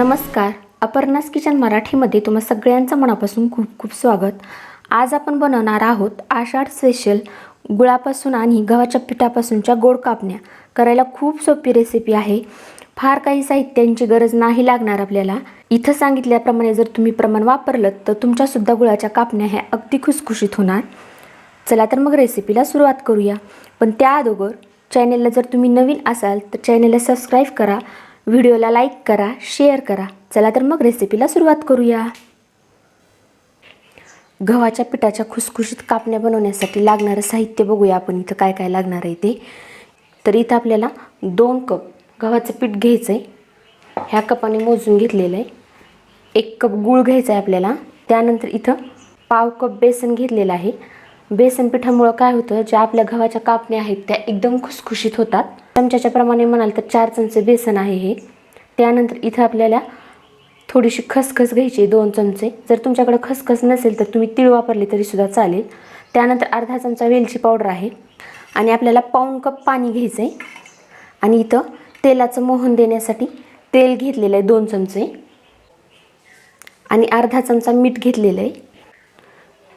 नमस्कार. अपर्णास किचन मराठीमध्ये तुम्हा सगळ्यांचं मनापासून खूप खूप स्वागत. आज आपण बनवणार आहोत आषाढ स्पेशल गुळापासून आणि गव्हाच्या पिठापासूनच्या गोड कापण्या. करायला खूप सोपी रेसिपी आहे. फार काही साहित्यांची गरज नाही लागणार आपल्याला. इथं सांगितल्याप्रमाणे जर तुम्ही प्रमाण वापरलं तर तुमच्यासुद्धा गुळाच्या कापण्या ह्या अगदी खुसखुशीत होणार. चला तर मग रेसिपीला सुरुवात करूया. पण त्या अगोदर चॅनेलला जर तुम्ही नवीन असाल तर चॅनेलला सबस्क्राईब करा. व्हिडिओला लाईक करा शेअर करा. चला तर मग रेसिपीला सुरुवात करूया. गव्हाच्या पिठाच्या खुसखुशीत कापण्या बनवण्यासाठी लागणारं साहित्य बघूया आपण. इथं काय काय लागणार आहे ते. तर इथं आपल्याला दोन कप गव्हाचं पीठ घ्यायचं आहे ह्या कपाने मोजून घेतलेलं आहे. एक कप गूळ घ्यायचा आहे आपल्याला. त्यानंतर इथं पाव कप बेसन घेतलेलं आहे. बेसन पिठामुळं काय होतं ज्या आपल्या गव्हाच्या कापण्या आहेत त्या एकदम खुसखुशीत होतात. चमच्याच्या प्रमाणे म्हणाल तर चार चमचे बेसन आहे हे. त्यानंतर इथं आपल्याला थोडीशी खसखस घ्यायची दोन चमचे. जर तुमच्याकडे खसखस नसेल तर तुम्ही तीळ वापरले तरीसुद्धा चालेल. त्यानंतर अर्धा चमचा वेलची पावडर आहे. आणि आपल्याला पाऊण कप पाणी घ्यायचं आहे आणि इथं तेलाचं मोहन देण्यासाठी तेल घेतलेलं आहे दोन चमचे. आणि अर्धा चमचा मीठ घेतलेलं आहे.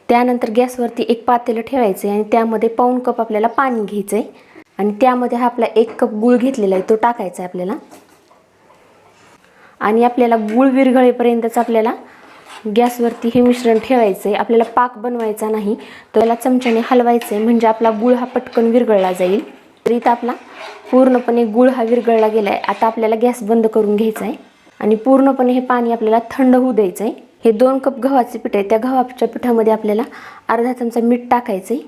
त्यानंतर गॅसवरती एक पातेलं ठेवायचं आहे आणि त्यामध्ये पाऊण कप आपल्याला पाणी घ्यायचं आहे आणि त्यामध्ये हा आपला एक कप गूळ घेतलेला आहे तो टाकायचा आहे आपल्याला. आणि आपल्याला गूळ विरघळेपर्यंतच आपल्याला गॅसवरती हे मिश्रण ठेवायचं आहे. आपल्याला पाक बनवायचा नाही तर त्याला चमच्याने हलवायचं आहे. म्हणजे आपला गूळ हा पटकन विरघळला जाईल. तर इथं आपला पूर्णपणे गूळ हा विरघळला गेला आहे. आता आपल्याला गॅस बंद करून घ्यायचा आहे. आणि पूर्णपणे हे पाणी आपल्याला थंड होऊ द्यायचं आहे. हे दोन कप गव्हाचे पीठ आहे त्या गव्हाच्या पिठामध्ये आपल्याला अर्धा चमचा मीठ टाकायचं आहे.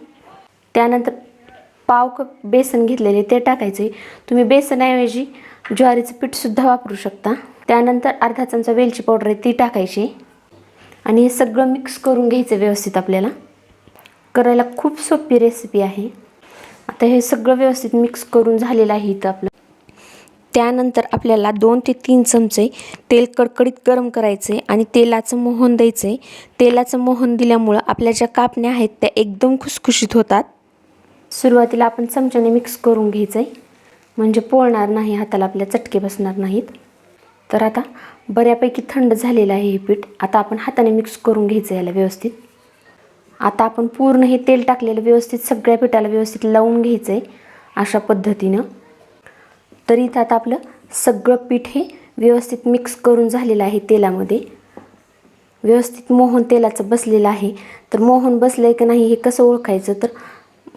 त्यानंतर पाव कप बेसन घेतलेले ते टाकायचे. तुम्ही बेसनऐवजी ज्वारीचं पीठसुद्धा वापरू शकता. त्यानंतर अर्धा चमचा वेलची पावडर आहे ती टाकायची. आणि हे सगळं मिक्स करून घ्यायचं व्यवस्थित आपल्याला. करायला खूप सोपी रेसिपी आहे. आता हे सगळं व्यवस्थित मिक्स करून झालेलं आहे इथं आपलं. त्यानंतर आपल्याला दोन ते तीन चमचे तेल कडकडीत गरम करायचे आणि तेलाचं मोहन द्यायचं. आहे तेलाचं मोहन दिल्यामुळं आपल्या ज्या कापण्या आहेत त्या एकदम खुसखुशीत होतात. सुरुवातीला आपण चमच्याने मिक्स करून घ्यायचं आहे म्हणजे पोळणार नाही हाताला आपल्या चटके बसणार नाहीत. तर आता बऱ्यापैकी थंड झालेलं आहे हे पीठ. आता आपण हाताने मिक्स करून घ्यायचं याला व्यवस्थित. आता आपण पूर्ण हे तेल टाकलेलं व्यवस्थित सगळ्या पिठाला व्यवस्थित लावून घ्यायचं आहे अशा पद्धतीनं. तर इथं आता आपलं सगळं पीठ हे व्यवस्थित मिक्स करून झालेलं आहे तेलामध्ये. व्यवस्थित मोहन तेलाचं बसलेलं आहे. तर मोहन बसलं आहे की नाही हे कसं ओळखायचं? तर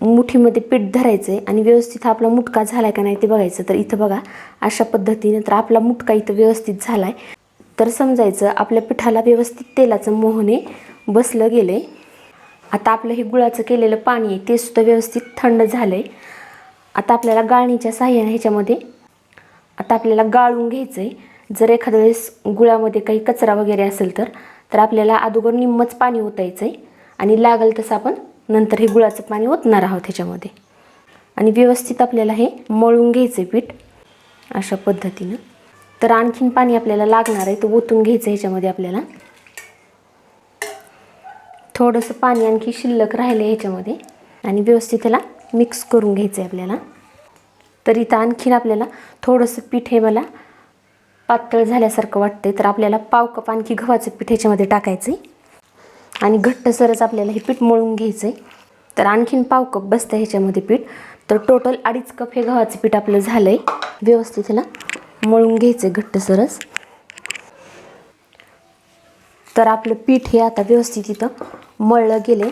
मुठीमध्ये पीठ धरायचं आहे आणि व्यवस्थित हा आपला मुटका झाला आहे का नाही ते बघायचं. तर इथं बघा अशा पद्धतीनं तर आपला मुटका इथं व्यवस्थित झाला आहे तर समजायचं आपल्या पिठाला व्यवस्थित तेलाचं मोहने बसलं गेलं आहे आता आपलं हे गुळाचं केलेलं पाणी आहे ते सुद्धा व्यवस्थित थंड झालं आहे आता आपल्याला गाळणीच्या साह्याने ह्याच्यामध्ये आता आपल्याला गाळून घ्यायचं आहे जर एखाद्या वेळेस गुळामध्ये काही कचरा वगैरे असेल तर तर आपल्याला अगोदर निम्मच पाणी ओतायचं आहे आणि लागेल तसं आपण नंतर हे गुळाचं पाणी ओतणार आहोत ह्याच्यामध्ये. आणि व्यवस्थित आपल्याला हे मळून घ्यायचं आहे पीठ अशा पद्धतीनं. तर आणखीन पाणी आपल्याला लागणार आहे तो ओतून घ्यायचं ह्याच्यामध्ये आपल्याला. थोडंसं पाणी आणखी शिल्लक राहिलं आहे ह्याच्यामध्ये. आणि व्यवस्थित त्याला मिक्स करून घ्यायचं आहे आपल्याला. तर इथं आणखीन आपल्याला थोडंसं पीठ हे मला पातळ झाल्यासारखं वाटतंय तर आपल्याला पाव कप आणखी गव्हाचं पीठ ह्याच्यामध्ये टाकायचं आहे आणि घट्टसरच आपल्याला हे पीठ मळून घ्यायचं आहे तर आणखीन पाव कप बसतं ह्याच्यामध्ये पीठ. तर टोटल अडीच कप हे गव्हाचं पीठ आपलं झालं आहे व्यवस्थित ह्याला मळून घ्यायचं आहे घट्टसरच तर आपलं पीठ हे आता व्यवस्थित इथं मळलं गेले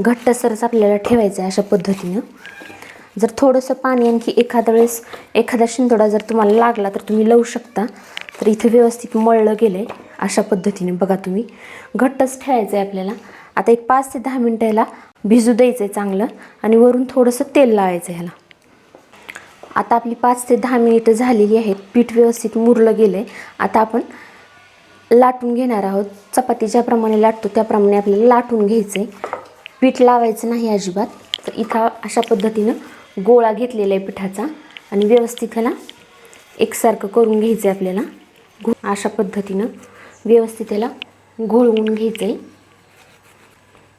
घट्टसरच आपल्याला ठेवायचं आहे अशा पद्धतीनं. जर थोडंसं पाणी आणखी एखाद्या वेळेस एखादा शिंतोडा जर तुम्हाला लागला तर तुम्ही लावू शकता. तर इथे व्यवस्थित मळलं गेलं आहे अशा पद्धतीने. बघा तुम्ही घट्टच ठेवायचं आहे आपल्याला. आता एक पाच ते दहा मिनटं ह्याला भिजू द्यायचं आहे चांगलं आणि वरून थोडंसं तेल लावायचं ह्याला. आता आपली पाच ते दहा मिनिटं झालेली आहेत. पीठ व्यवस्थित मुरलं गेलं आहे आता आपण लाटून घेणार आहोत. चपाती ज्याप्रमाणे लाटतो त्याप्रमाणे आपल्याला लाटून घ्यायचं आहे पीठ लावायचं नाही अजिबात. तर इथं अशा पद्धतीनं गोळा घेतलेला आहे पिठाचा आणि व्यवस्थित ह्याला एकसारखं करून घ्यायचं आहे आपल्याला. घो अशा पद्धतीनं व्यवस्थित ह्याला घोळवून घ्यायचं आहे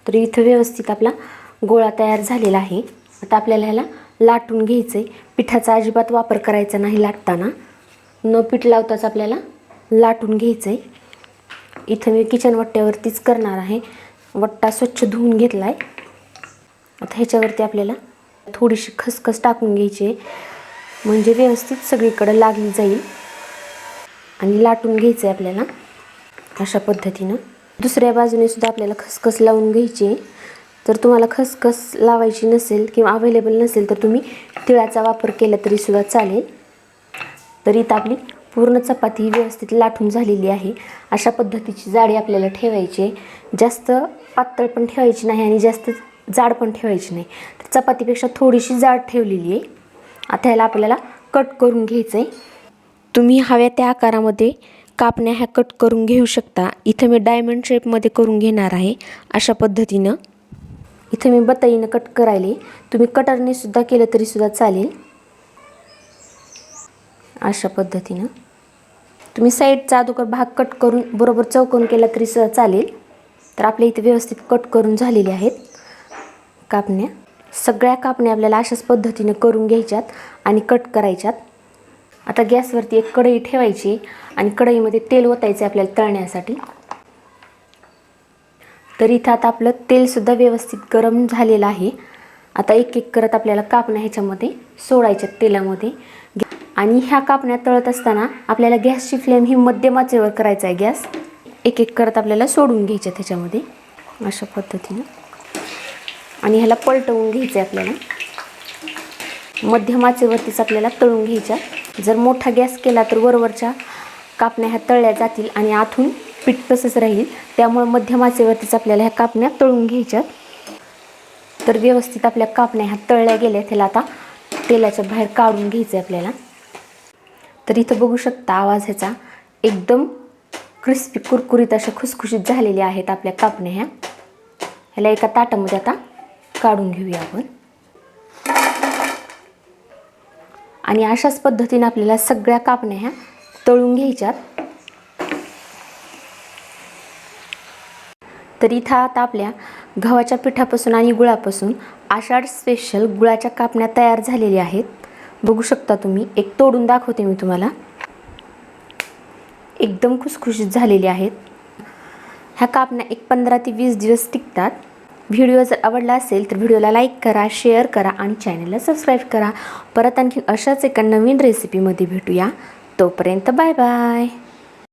तर इथं व्यवस्थित आपला गोळा तयार झालेला आहे. आता आपल्याला ह्याला लाटून घ्यायचं आहे पिठाचा अजिबात वापर करायचा नाही लाटताना. न पीठ लावताच आपल्याला लाटून घ्यायचं आहे इथं मी किचन वट्ट्यावरतीच करणार आहे. वट्टा स्वच्छ धुवून घेतला आहे आता ह्याच्यावरती आपल्याला थोडीशी खसखस टाकून घ्यायची आहे. म्हणजे व्यवस्थित सगळीकडं लागली जाईल. आणि लाटून घ्यायचं आहे आपल्याला. अशा पद्धतीनं. दुसऱ्या बाजूने सुद्धा आपल्याला खसखस लावून घ्यायची आहे. जर तुम्हाला खसखस लावायची नसेल किंवा अवेलेबल नसेल तर तुम्ही तिळाचा वापर केला तरीसुद्धा चालेल. तर इथं आपली पूर्ण चपाती ही व्यवस्थित लाटून झालेली आहे. अशा पद्धतीची जाडी आपल्याला ठेवायची आहे. जास्त पातळ पण ठेवायची नाही आणि जास्त जाड पण ठेवायची नाही. तर चपातीपेक्षा थोडीशी जाड ठेवलेली आहे. आता ह्याला आपल्याला कट करून घ्यायचं आहे तुम्ही हव्या त्या आकारामध्ये कापण्या ह्या कट करून घेऊ शकता. इथं मी डायमंड शेपमध्ये करून घेणार आहे अशा पद्धतीनं. इथं मी बताईनं कट करायले. तुम्ही कटरने सुद्धा केलं तरीसुद्धा चालेल. अशा पद्धतीनं. तुम्ही साईडचा अगोदर भाग कट करून बरोबर चौकोन केला तरीसुद्धा चालेल. तर आपल्या इथे व्यवस्थित कट करून झालेले आहेत कापण्या. सगळ्या कापण्या आपल्याला अशाच पद्धतीने करून घ्यायच्यात आणि कट करायच्यात. आता गॅसवरती एक कढई ठेवायची आणि कढईमध्ये तेल ओतायचं आहे आपल्याला तळण्यासाठी. तर इथं आता आपलं तेलसुद्धा व्यवस्थित गरम झालेलं आहे. आता एक एक करत आपल्याला कापण्या ह्याच्यामध्ये सोडायच्या तेलामध्ये. आणि ह्या कापण्या तळत असताना आपल्याला गॅसची फ्लेम ही मध्यम आचेवर करायचा आहे गॅस. एक एक करत आपल्याला सोडून घ्यायच्या त्याच्यामध्ये अशा पद्धतीनं. आणि ह्याला पलटवून घ्यायचं आहे आपल्याला. मध्यम आचेवरतीच आपल्याला तळून घ्यायच्या. जर मोठा गॅस केला तर वरवरच्या कापण्या ह्या तळल्या जातील आणि आतून पीठ तसंच राहील. त्यामुळे मध्यमाचेवरतीच आपल्याला ह्या कापण्या तळून घ्यायच्या. तर व्यवस्थित आपल्या कापण्या ह्या तळल्या गेल्या त्याला आता तेलाच्या बाहेर काढून घ्यायचं आहे आपल्याला. तर इथं बघू शकता आवाज ह्याचा एकदम क्रिस्पी कुरकुरीत अशा खुसखुशीत झालेल्या आहेत आपल्या कापण्या ह्या. ह्याला एका ताटामध्ये आता काढून घेऊया आपण. आणि अशाच पद्धतीने आपल्याला सगळ्या कापण्या ह्या तळून घ्यायच्यात. तर इथं आता आपल्या गव्हाच्या पिठापासून आणि गुळापासून आषाढ स्पेशल गुळाच्या कापण्या तयार झालेल्या आहेत. बघू शकता तुम्ही एक तोडून दाखवते मी तुम्हाला. एकदम खुसखुशीत झालेली आहेत. ह्या कापण्या एक पंधरा ते वीस दिवस टिकतात. व्हिडिओ जर आवडला असेल तर व्हिडिओला लाईक करा शेअर करा आणि चॅनलला सबस्क्राईब करा. परत आणखी अशाच एका नवीन रेसिपीमध्ये भेटूया. तोपर्यंत बाय बाय.